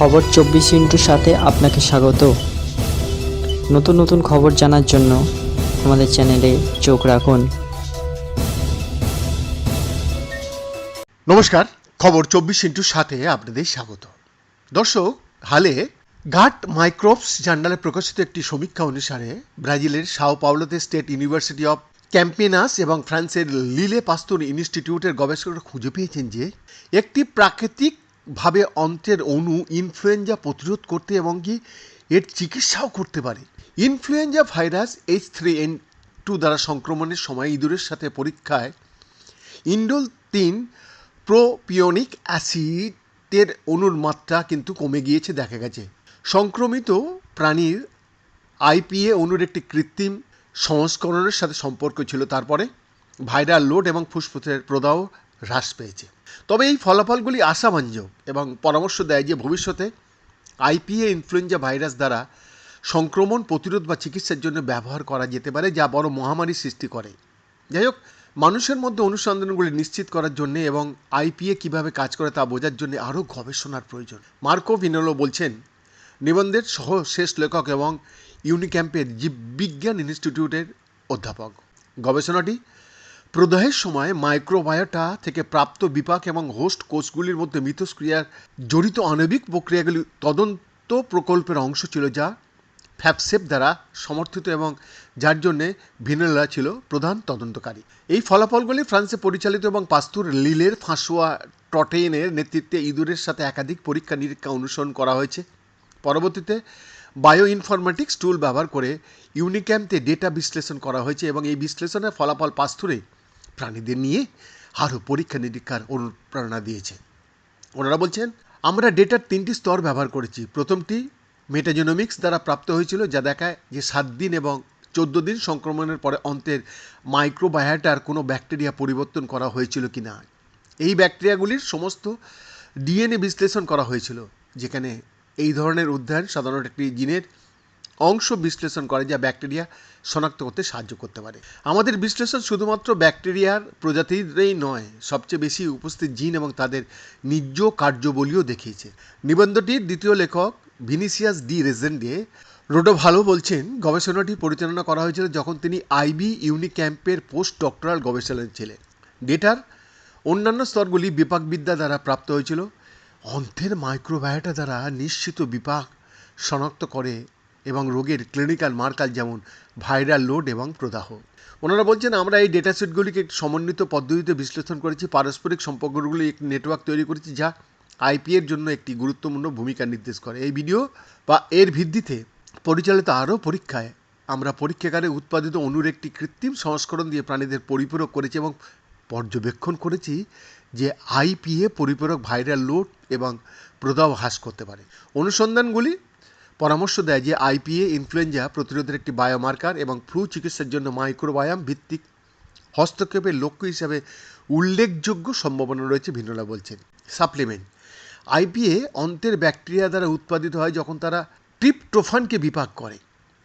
খবর চব্বিশ ইন্টুর সাথে আপনাকে স্বাগত। নতুন নতুন খবর জানার জন্য আমাদের চ্যানেলে চোখ রাখুন। নমস্কার, খবর চব্বিশ ইন্টুর সাথে আপনাদের স্বাগত। দর্শক, হালে ঘাট মাইক্রোবস জার্নালে প্রকাশিত একটি সমীক্ষা অনুসারে ব্রাজিলের সাও পাওলোতে স্টেট ইউনিভার্সিটি অফ ক্যাম্পিনাস এবং ফ্রান্সের লিলে পাস্তুর ইনস্টিটিউটের গবেষকরা খুঁজে পেয়েছেন যে, একটি প্রাকৃতিকভাবে অন্ত্রের অণু ইনফ্লুয়েঞ্জা প্রতিরোধ করতে এবং কি এর চিকিৎসাও করতে পারে। Influenza virus H three N two দ্বারা সংক্রমণের সময় ইঁদুরের সাথে পরীক্ষায় ইন্ডোল তিন প্রোপিওনিক অ্যাসিডের অণুর মাত্রা কিন্তু কমে গিয়েছে দেখা গেছে। সংক্রমিত প্রাণীর আইপিএ অণুর একটি কৃত্রিম সংস্করণের সাথে সম্পর্ক ছিল। তারপরে ভাইরাল লোড এবং ফুসফুসের প্রদাহ হ্রাস পেয়েছে। তবে এই ফলাফলগুলি আশাবাঞ্জক এবং পরামর্শ দেয় যে ভবিষ্যতে আইপিএ ইনফ্লুয়েঞ্জা ভাইরাস দ্বারা সংক্রমণ প্রতিরোধ বা চিকিৎসার জন্য ব্যবহার করা যেতে পারে, যা বড় মহামারী সৃষ্টি করে। যাই হোক, মানুষের মধ্যে অনুসন্ধানগুলি নিশ্চিত করার জন্য এবং আইপিএ কীভাবে কাজ করে তা বোঝার জন্য আরও গবেষণার প্রয়োজন। মার্কো ভিনোলো বলছেন, নিবন্ধের সহ শেষ লেখক এবং ইউনিক্যাম্পের জীববিজ্ঞান ইনস্টিটিউটের অধ্যাপক। গবেষণাটি প্রদাহের সময় মাইক্রোবায়োটা থেকে প্রাপ্ত বিপাক এবং হোস্ট কোষগুলির মধ্যে মিথস্ক্রিয়ার জড়িত আণবিক প্রক্রিয়াগুলি তদন্ত প্রকল্পের অংশ ছিল যা ফ্যাপসেপ দ্বারা সমর্থিত এবং যার জন্যে ভিনেলা ছিল প্রধান তদন্তকারী। এই ফলাফলগুলি ফ্রান্সে পরিচালিত এবং পাস্তুর লিলের ফাঁসুয়া টটেনের নেতৃত্বে ইঁদুরের সাথে একাধিক পরীক্ষা নিরীক্ষা অনুসরণ করা হয়েছে। পরবর্তীতে বায়ো ইনফরমেটিক্স টুল ব্যবহার করে ইউনিক্যাম্পে ডেটা বিশ্লেষণ করা হয়েছে এবং এই বিশ্লেষণের ফলাফল পাস্তুরে প্রাণীদের নিয়ে আরও পরীক্ষা নিরীক্ষার অনুপ্রেরণা দিয়েছে। ওনারা বলছেন, আমরা ডেটার তিনটি স্তর ব্যবহার করেছি। প্রথমটি মেটাজেনোমিক্স দ্বারা প্রাপ্ত হয়েছিল, যা দেখায় যে সাত দিন এবং চোদ্দ দিন সংক্রমণের পরে অন্তের মাইক্রোবায়োটার কোনো ব্যাকটেরিয়া পরিবর্তন করা হয়েছিল কি না এই ব্যাকটেরিয়াগুলির সমস্ত ডিএনএ বিশ্লেষণ করা হয়েছিল, যেখানে এই ধরনের অধ্যয়ন সাধারণত একটি জিনের অংশ বিশ্লেষণ করে যা ব্যাকটেরিয়া শনাক্ত করতে সাহায্য করতে পারে। আমাদের বিশ্লেষণ শুধুমাত্র ব্যাকটেরিয়ার প্রজাতিরই নয়, সবচেয়ে বেশি উপস্থিত জিন এবং তাদের নিজ কার্যবলীও দেখিয়েছে। নিবন্ধটির দ্বিতীয় লেখক ভিনিসিয়াস ডি রেজেন্ডে রোডো ভালো বলছেন, গবেষণাটি পরিচালনা করা হয়েছিল যখন তিনি আইবি ইউনিক্যাম্পের পোস্ট ডক্টরাল গবেষণায় ছিলেন। ডেটার অন্যান্য স্তরগুলি বিপাকবিদ্যা দ্বারা প্রাপ্ত হয়েছিল। অন্ত্রের মাইক্রোবায়োটা দ্বারা নিশ্চিত বিপাক শনাক্ত করে এবং রোগের ক্লিনিক্যাল মার্কার যেমন ভাইরাল লোড এবং প্রদাহ। ওনারা বলছেন, আমরা এই ডেটা সেটগুলিকে সমন্বিত পদ্ধতিতে বিশ্লেষণ করেছি, পারস্পরিক সম্পর্কগুলি একটি নেটওয়ার্ক তৈরি করেছি যা আইপিএর জন্য একটি গুরুত্বপূর্ণ ভূমিকা নির্দেশ করে। এই ভিডিও বা এর ভিত্তিতে পরিচালিত আরও পরীক্ষায় আমরা পরীক্ষাগারে উৎপাদিত অণুর একটি কৃত্রিম সংস্করণ দিয়ে প্রাণীদের পরিপূরক করেছি এবং পর্যবেক্ষণ করেছি যে আইপিএ পরিপূরক ভাইরাল লোড এবং প্রদাহ হ্রাস করতে পারে। অনুসন্ধানগুলি পরামর্শ দেয় যে আইপিএ, ইনফ্লুয়েঞ্জা প্রতিরোধের একটি বায়োমার্কার এবং ফ্লু চিকিৎসার জন্য মাইক্রোবায়াম ভিত্তিক হস্তক্ষেপের লক্ষ্য হিসাবে উল্লেখযোগ্য সম্ভাবনা রয়েছে ভিন্নরা বলছেন। সাপ্লিমেন্ট। আইপিএ অন্তের ব্যাকটেরিয়া দ্বারা উৎপাদিত হয় যখন তারা ট্রিপটোফানকে বিপাক করে।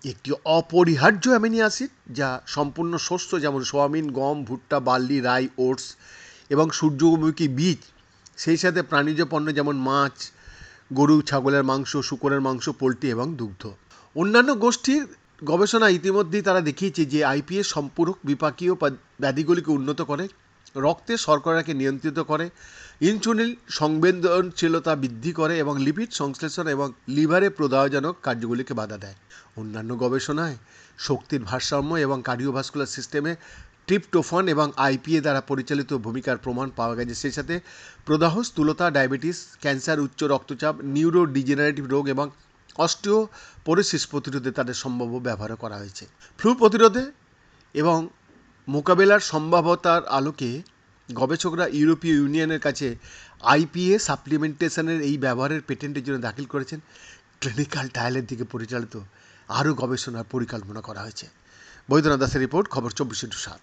একটি অপরিহার্য অ্যামিনি অ্যাসিড যা সম্পূর্ণ শস্য যেমন সোয়াবিন, গম, ভুট্টা, বার্লি, রাই, ওটস এবং সূর্যমুখী বীজ, সেই সাথে প্রাণীজ পণ্য যেমন মাছ গরু, ছাগলের মাংস, শুকরের মাংস, পোলট্রি এবং দুগ্ধ। অন্যান্য গোষ্ঠীর গবেষণা ইতিমধ্যেই তারা দেখিয়েছে যে আইপিএস সম্পূরক বিপাকীয় ব্যাধিগুলিকে উন্নত করে, রক্তে শর্করাকে নিয়ন্ত্রিত করে, ইনসুলিন সংবেদনশীলতা বৃদ্ধি করে এবং লিপিড সংশ্লেষণ এবং লিভারে প্রদাহজনক কার্যগুলিকে বাধা দেয়। অন্যান্য গবেষণায় শক্তির ভারসাম্য এবং কার্ডিওভাস্কুলার সিস্টেমে ট্রিপটোফান এবং আইপিএ দ্বারা পরিচালিত ভূমিকার প্রমাণ পাওয়া গেছে। সেই সাথে প্রদাহ স্থূলতা, ডায়াবেটিস, ক্যান্সার, উচ্চ রক্তচাপ নিউরো ডিজেনারেটিভ রোগ এবং অস্টিওপোরোসিস প্রতিরোধে তাদের সম্ভাব্য ব্যবহার করা হয়েছে। ফ্লু প্রতিরোধে এবং মোকাবেলার সম্ভাব্যতার আলোকে গবেষকরা ইউরোপীয় ইউনিয়নের কাছে আইপিএ সাপ্লিমেন্টেশনের এই ব্যবহারের পেটেন্টের জন্য দাখিল করেছেন। ক্লিনিক্যাল ট্রায়ালের দিকে পরিচালিত আরও গবেষণার পরিকল্পনা করা হয়েছে। বৈদ্যনাথ দাসের রিপোর্ট, খবর চব্বিশ সাত।